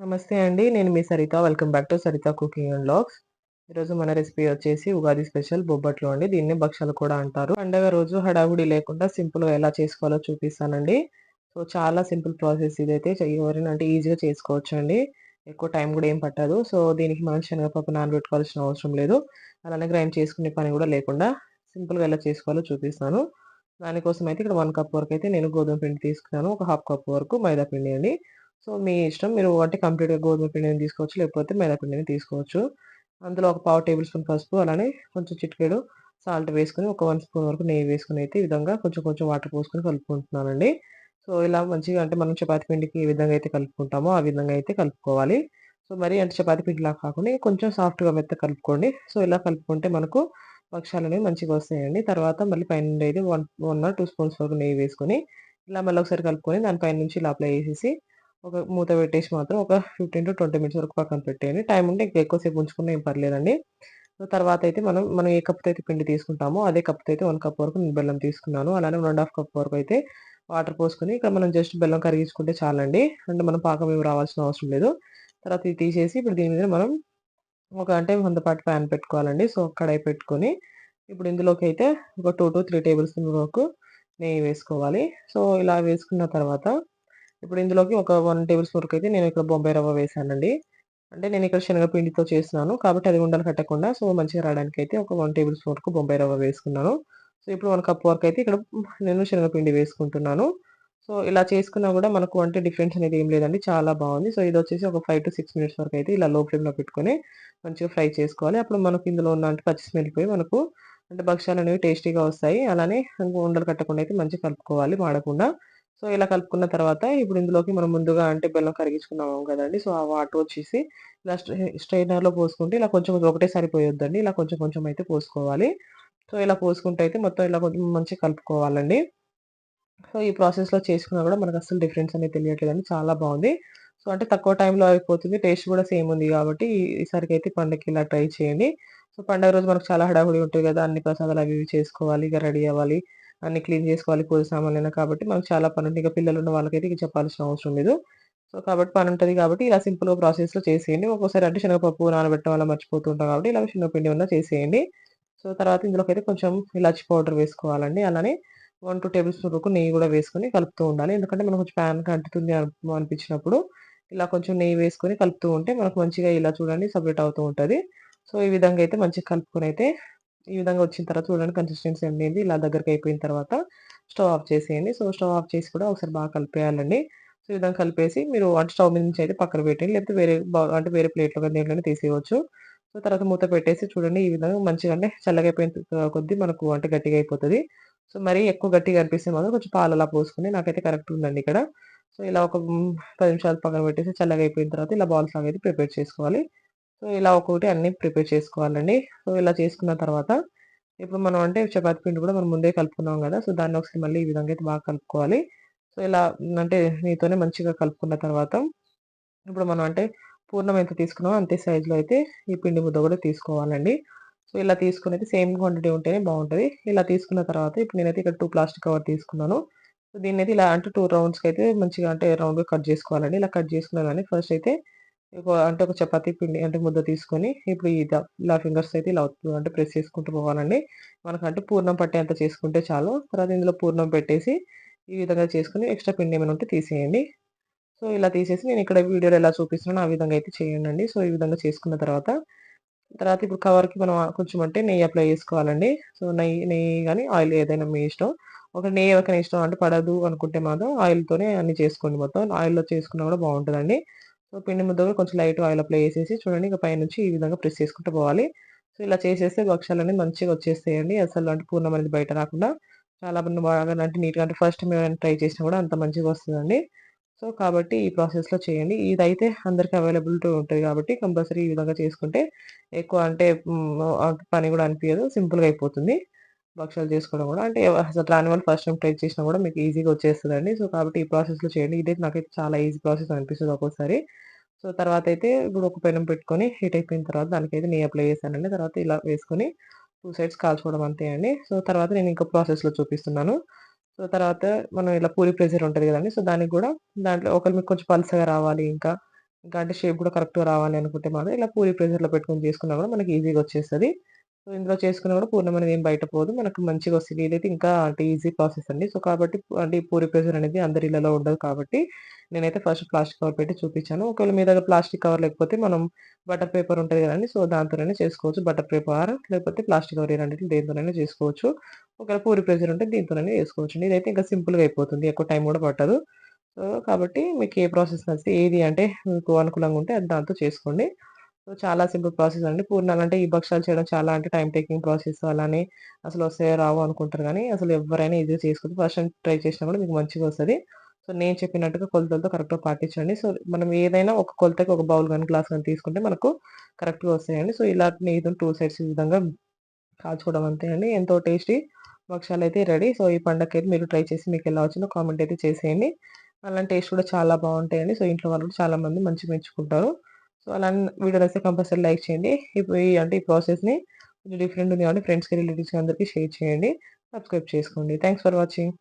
నమస్తే అండి. నేను మీ Saritha. Welcome back to Saritha cooking and vlogs ఈరోజు మన రెసిపీ వచ్చేసి ఉగాది స్పెషల్ బొబ్బట్లు అండి. దీన్ని భక్షాలు కూడా అంటారు. పండగ రోజు హడావుడి లేకుండా సింపుల్‌గా ఎలా చేసుకోవాలో చూపిస్తానండి. సో, చాలా సింపుల్ ప్రాసెస్ ఇదైతే. ఎవరైనా అంటే ఈజీగా చేసుకోవచ్చండి. ఎక్కువ టైం కూడా ఏం పట్టదు. సో, దీనికి మనం శనగపప్పు నానబెట్టుకోవాల్సిన అవసరం లేదు. అలానే గ్రైండ్ చేసుకునే పని కూడా లేకుండా సింపుల్‌గా ఎలా చేసుకోవాలో చూపిస్తాను. దానికోసం అయితే ఇక్కడ వన్ కప్ వరకు అయితే నేను గోధుమ పిండి తీసుకున్నాను. ఒక హాఫ్ కప్ వరకు మైదా పిండి అండి. సో, మీ ఇష్టం. మీరు అంటే కంప్లీట్‌గా గోధుమ పిండిని తీసుకోవచ్చు. లేకపోతే మైదా పిండిని తీసుకోవచ్చు. అందులో ఒక పావు టేబుల్ స్పూన్ పసుపు, అలానే కొంచెం చిటికెడు సాల్ట్ వేసుకొని, ఒక వన్ స్పూన్ వరకు నెయ్యి వేసుకొని అయితే ఈ విధంగా కొంచెం కొంచెం వాటర్ పోసుకొని కలుపుకుంటున్నానండి. సో, ఇలా మంచిగా అంటే మనం చపాతి పిండికి ఏ విధంగా అయితే కలుపుకుంటామో ఆ విధంగా అయితే కలుపుకోవాలి. సో, మరి అంటే చపాతి పిండిలా కాకుండా కొంచెం సాఫ్ట్‌గా మెత్తగా కలుపుకోండి. సో, ఇలా కలుపుకుంటే మనకు భక్షాలనేవి మంచిగా వస్తాయండి. తర్వాత మళ్ళీ పైన అయితే 1, 1 ఆర్ టూ స్పూన్స్ వరకు నెయ్యి వేసుకొని, ఇలా మళ్ళీ ఒకసారి కలుపుకొని దానిపైన నుంచి ఇలా అప్లై చేసేసి ఒక మూత పెట్టేసి మాత్రం ఒక 15-20 మినిట్స్ వరకు పక్కన పెట్టేయండి. టైం ఉంటే ఇంకా ఎక్కువసేపు ఉంచుకున్నా ఏం పర్లేదండి. సో, తర్వాత అయితే మనం మనం ఏ కప్‌తో అయితే పిండి తీసుకుంటామో అదే కప్‌తో అయితే వన్ కప్ వరకు నేను బెల్లం తీసుకున్నాను. అలానే వన్ హాఫ్ కప్ వరకు అయితే వాటర్ పోసుకొని ఇక్కడ మనం జస్ట్ బెల్లం కరిగించుకుంటే చాలండి. అంటే మనం పాకం ఏమి రావాల్సిన అవసరం లేదు. తర్వాత ఇది తీసేసి ఇప్పుడు దీని మీద మనం ఒక అంటే మందపాటి ప్యాన్ పెట్టుకోవాలండి. సో, కడాయి పెట్టుకొని ఇప్పుడు ఇందులోకి అయితే ఒక 2-3 టేబుల్ స్పూన్ వరకు నెయ్యి వేసుకోవాలి. సో, ఇలా వేసుకున్న తర్వాత ఇప్పుడు ఇందులోకి ఒక వన్ టేబుల్ స్పూన్ వరకు అయితే నేను ఇక్కడ బొంబాయి రవ్వ వేసానండి. అంటే నేను ఇక్కడ శనగపిండితో చేస్తున్నాను. కాబట్టి అది ఉండలు కట్టకుండా సో, మంచిగా రావడానికి అయితే ఒక వన్ టేబుల్ స్పూన్ వరకు బొంబాయి రవ్వ వేసుకున్నాను. సో, ఇప్పుడు వన్ కప్ వరకు అయితే ఇక్కడ నేను శనగపిండి వేసుకుంటున్నాను. సో, ఇలా చేసుకున్నా కూడా మనకు అంటే డిఫరెన్స్ అనేది ఏం లేదండి. చాలా బాగుంది. సో, ఇది వచ్చేసి ఒక 5-6 మినిట్స్ వరకు అయితే ఇలా లో ఫ్లేమ్‌లో పెట్టుకొని మంచిగా ఫ్రై చేసుకోవాలి. అప్పుడు మనకు ఇందులో ఉన్న అంటే పచ్చి స్మెల్ పోయి మనకు అంటే భక్ష్యాలు అనేవి టేస్టీగా వస్తాయి. అలానే ఉండలు కట్టకుండా అయితే మంచిగా కలుపుకోవాలి మాడకుండా. సో, ఇలా కలుపుకున్న తర్వాత ఇప్పుడు ఇందులోకి మనం ముందుగా అంటే బెల్లం కరిగించుకున్నాం కదండి సో, ఆ వాటర్ వచ్చేసి ఇలా స్ట్రైనర్లో స్ట్రెయినర్‌లో పోసుకుంటే ఇలా కొంచెం ఒకటే సరిపోయొద్దండి ఇలా కొంచెం కొంచెం అయితే పోసుకోవాలి. సో, ఇలా పోసుకుంటే అయితే మొత్తం ఇలా కొంచెం మంచిగా కలుపుకోవాలండి. సో, ఈ ప్రాసెస్‌లో చేసుకున్నా కూడా మనకు అసలు డిఫరెన్స్ అనేది తెలియట్లేదండి. చాలా బాగుంది. సో, అంటే తక్కువ టైంలో అయిపోతుంది. టేస్ట్ కూడా సేమ్ ఉంది కాబట్టి ఈసారికి అయితే పండుగకి ఇలా ట్రై చేయండి. సో, పండుగ రోజు మనకు చాలా హడావుడి ఉంటుంది కదా! అన్ని ప్రసాదాలు అవి ఇవి చేసుకోవాలి. ఇక రెడీ అవ్వాలి. అన్ని క్లీన్ చేసుకోవాలి. పూజ సామాన్లైనా కాబట్టి మనకు చాలా పనుంది. ఇక పిల్లలున్న వాళ్ళకైతే ఇక చెప్పాల్సిన అవసరం లేదు. సో, కాబట్టి పని ఉంటుంది కాబట్టి ఇలా సింపుల్‌గా ప్రాసెస్‌లో చేసేయండి. ఒక్కోసారి అంటే శనగపప్పు నానబెట్టడం వల్ల మర్చిపోతుంటాం కాబట్టి ఇలా శనగపిండి ఉన్న చేసేయండి. సో, తర్వాత ఇందులోకైతే కొంచెం ఇలాచి పౌడర్ వేసుకోవాలండి. అలానే 1-2 టేబుల్ స్పూన్ వరకు నెయ్యి కూడా వేసుకొని కలుపుతూ ఉండాలి. ఎందుకంటే మనం కొంచెం ప్యాన్ కంటుతుంది అనిపించినప్పుడు ఇలా కొంచెం నెయ్యి వేసుకొని కలుపుతూ ఉంటే మనకు మంచిగా ఇలా చూడండి సపరేట్ అవుతూ ఉంటుంది సో, ఈ విధంగా అయితే మంచిగా కలుపుకొని అయితే ఈ విధంగా వచ్చిన తర్వాత చూడండి కన్సిస్టెన్సీ అనేది ఇలా దగ్గరికి అయిపోయిన తర్వాత స్టవ్ ఆఫ్ చేసేయండి. సో, స్టవ్ ఆఫ్ చేసి కూడా ఒకసారి బాగా కలిపేయాలండి. సో, ఈ విధంగా కలిపేసి మీరు అంటే స్టవ్ మీద నుంచి అయితే పక్కన పెట్టేయండి. లేకపోతే వేరే అంటే వేరే ప్లేట్‌లో గాని దేంట్లోనే తీసేయవచ్చు. సో, తర్వాత మూత పెట్టేసి చూడండి ఈ విధంగా మంచిగా అంటే చల్లగా కొద్దీ మనకు అంటే గట్టిగా అయిపోతుంది సో, మరీ ఎక్కువ గట్టిగా అనిపిస్తే మాత్రం కొంచెం పాలు అలా పోసుకొని నాకైతే కరెక్ట్ ఉందండి ఇక్కడ. సో, ఇలా ఒక పది నిమిషాలు పక్కన పెట్టేసి చల్లగా అయిపోయిన తర్వాత ఇలా బాల్స్ లాగా అయితే ప్రిపేర్ చేసుకోవాలి. సో, ఇలా ఒక్కొక్కటి అన్నీ ప్రిపేర్ చేసుకోవాలండి. సో, ఇలా చేసుకున్న తర్వాత ఇప్పుడు మనం అంటే చపాతి పిండి కూడా మనం ముందే కలుపుకున్నాం కదా! సో, దాన్ని ఒకసారి మళ్ళీ ఈ విధంగా అయితే బాగా కలుపుకోవాలి. సో, ఇలా అంటే నీతోనే మంచిగా కలుపుకున్న తర్వాత ఇప్పుడు మనం అంటే పూర్ణం ఎంత తీసుకున్నామో అంతే సైజులో అయితే ఈ పిండి ముద్ద కూడా తీసుకోవాలండి. సో, ఇలా తీసుకుని అయితే సేమ్ క్వాంటిటీ ఉంటేనే బాగుంటుంది ఇలా తీసుకున్న తర్వాత ఇప్పుడు నేనైతే ఇక్కడ టూ ప్లాస్టిక్ కవర్ తీసుకున్నాను. సో, దీన్నైతే ఇలా అంటే టూ రౌండ్స్‌కి అయితే మంచిగా అంటే రౌండ్‌గా కట్ చేసుకోవాలండి. ఇలా కట్ చేసుకున్న దాన్ని ఫస్ట్ అయితే అంటే ఒక చపాతీ పిండి అంటే ముద్ద తీసుకొని ఇప్పుడు ఇద ఇలా ఫింగర్స్ అయితే ఇలా అంటే ప్రెస్ చేసుకుంటూ పోవాలండి. మనకంటే పూర్ణం పట్టేంత చేసుకుంటే చాలు. తర్వాత ఇందులో పూర్ణం పెట్టేసి ఈ విధంగా చేసుకుని ఎక్స్‌ట్రా పిండి ఏమైనా ఉంటే తీసేయండి. సో, ఇలా తీసేసి నేను ఇక్కడ వీడియోలో ఎలా చూపిస్తున్నానో ఆ విధంగా అయితే చేయండి సో, ఈ విధంగా చేసుకున్న తర్వాత తర్వాత ఇప్పుడు కవర్‌కి మనం కొంచెం అంటే నెయ్యి అప్లై చేసుకోవాలండి. సో, నెయ్యి నెయ్యి కానీ ఆయిల్ ఏదైనా మీ ఇష్టం. ఒక నెయ్యి ఎవరికైనా ఇష్టం అంటే పడదు అనుకుంటే మాత్రం ఆయిల్‌తోనే అన్ని చేసుకోండి మొత్తం. ఆయిల్‌లో చేసుకున్నా కూడా బాగుంటుందండి సో, పిండి ముద్ద కూడా కొంచెం లైట్ ఆయిల్ అప్లై చేసేసి చూడండి ఇక పైనుంచి ఈ విధంగా ప్రెస్ చేసుకుంటూ పోవాలి. సో, ఇలా చేసేస్తే అనేది మంచిగా వచ్చేస్తాయండి. అసలు అంటే పూర్ణం అనేది బయట రాకుండా చాలా బాగా అంటే నీట్‌గా అంటే ఫస్ట్ మేము ట్రై చేసినా కూడా అంత మంచిగా వస్తుందండి సో, కాబట్టి ఈ ప్రాసెస్‌లో చేయండి. ఇదైతే అందరికి అవైలబిలిటీ ఉంటుంది కాబట్టి కంపల్సరీ ఈ విధంగా చేసుకుంటే ఎక్కువ అంటే పని కూడా అనిపించదు సింపుల్‌గా అయిపోతుంది. భక్షాలు చేసుకోవడం కూడా అంటే అసలు రాని వాళ్ళు ఫస్ట్ టైం ట్రై చేసినా కూడా మీకు ఈజీగా వచ్చేస్తుందండి సో, కాబట్టి ఈ ప్రాసెస్‌లో చేయండి. ఇదైతే నాకైతే చాలా ఈజీ ప్రాసెస్ అనిపిస్తుంది ఒక్కోసారి. సో, తర్వాత అయితే ఇప్పుడు ఒక పెనం పెట్టుకొని హీట్ అయిపోయిన తర్వాత దానికైతే నేను అప్లై చేశానండి. తర్వాత ఇలా వేసుకొని టూ సైడ్స్ కాల్చుకోవడం అంతే అండి. సో, తర్వాత నేను ఇంకో ప్రాసెస్‌లో చూపిస్తున్నాను. సో, తర్వాత మనం ఇలా పూరి ప్రెజర్ ఉంటుంది కదండి సో, దానికి కూడా దాంట్లో ఒకరు మీకు కొంచెం పలుచగా రావాలి ఇంకా ఇంకా అంటే షేప్ కూడా కరెక్ట్‌గా రావాలి అనుకుంటే మాత్రం ఇలా పూరి ప్రెజర్లో పెట్టుకొని చేసుకున్నా కూడా మనకి ఈజీగా వచ్చేస్తుంది సో, ఇందులో చేసుకున్నా కూడా పూర్ణం అనేది ఏం బయట పోదు. మనకు మంచిగా వస్తుంది ఇదైతే ఇంకా అంటే ఈజీ ప్రాసెస్ అండి. సో, కాబట్టి అంటే ఈ పూరి ప్రెజర్ అనేది అందరి ఇళ్ళలో ఉండదు కాబట్టి నేనైతే ఫస్ట్ ప్లాస్టిక్ కవర్ పెట్టి చూపించాను. ఒకవేళ మీ దగ్గర ప్లాస్టిక్ కవర్ లేకపోతే మనం బటర్ పేపర్ ఉంటుంది కదండి సో, దాంతోనైనా చేసుకోవచ్చు. బటర్ పేపర్ లేకపోతే ప్లాస్టిక్ కవర్ ఇలాంటి దేంతోనైనా చేసుకోవచ్చు. ఒకవేళ పూరి ప్రెజర్ ఉంటే దీంతోనైనా చేసుకోవచ్చండి. ఇదైతే ఇంకా సింపుల్‌గా అయిపోతుంది. ఎక్కువ టైం కూడా పట్టదు. సో, కాబట్టి మీకు ఏ ప్రాసెస్ నచ్చితే ఏది అంటే మీకు అనుకూలంగా ఉంటే అది దాంతో చేసుకోండి. సో, చాలా సింపుల్ ప్రాసెస్ అండి. పూర్ణాలు అంటే ఈ భక్షాలు చేయడం చాలా అంటే టైం టేకింగ్ ప్రాసెస్ అలానే అసలు వస్తాయో రావు అనుకుంటారు కానీ అసలు ఎవరైనా ఈజీగా చేసుకోవచ్చు. ఫస్ట్ టైం ట్రై చేసినా కూడా మీకు మంచిగా వస్తుంది సో, నేను చెప్పినట్టుగా కొలతలతో కరెక్ట్‌గా పాటించండి. సో, మనం ఏదైనా ఒక కొలతకి ఒక బౌల్ కానీ గ్లాస్ కానీ తీసుకుంటే మనకు కరెక్ట్‌గా వస్తాయండి. సో, ఇలా నేను టూ సైడ్స్ ఈ విధంగా కాల్చుకోవడం అంతే అండి. ఎంతో టేస్టీ భక్షాలు అయితే రెడీ. సో, ఈ పండగకైతే మీరు ట్రై చేసి మీకు ఎలా వచ్చిందో కామెంట్ అయితే చేసేయండి. అలాంటి టేస్ట్ కూడా చాలా బాగుంటాయండి సో, ఇంట్లో వాళ్ళు కూడా చాలా మంది మెచ్చుకుంటారు. సో, అలా వీడియో నచ్చితే కంపల్సరీ లైక్ చేయండి. ఇప్పుడు అంటే ఈ ప్రాసెస్‌ని కొంచెం డిఫరెంట్ ఉంది కాబట్టి ఫ్రెండ్స్‌కి, రిలేటివ్స్‌కి అందరికీ షేర్ చేయండి. సబ్స్క్రైబ్ చేసుకోండి. Thanks for watching.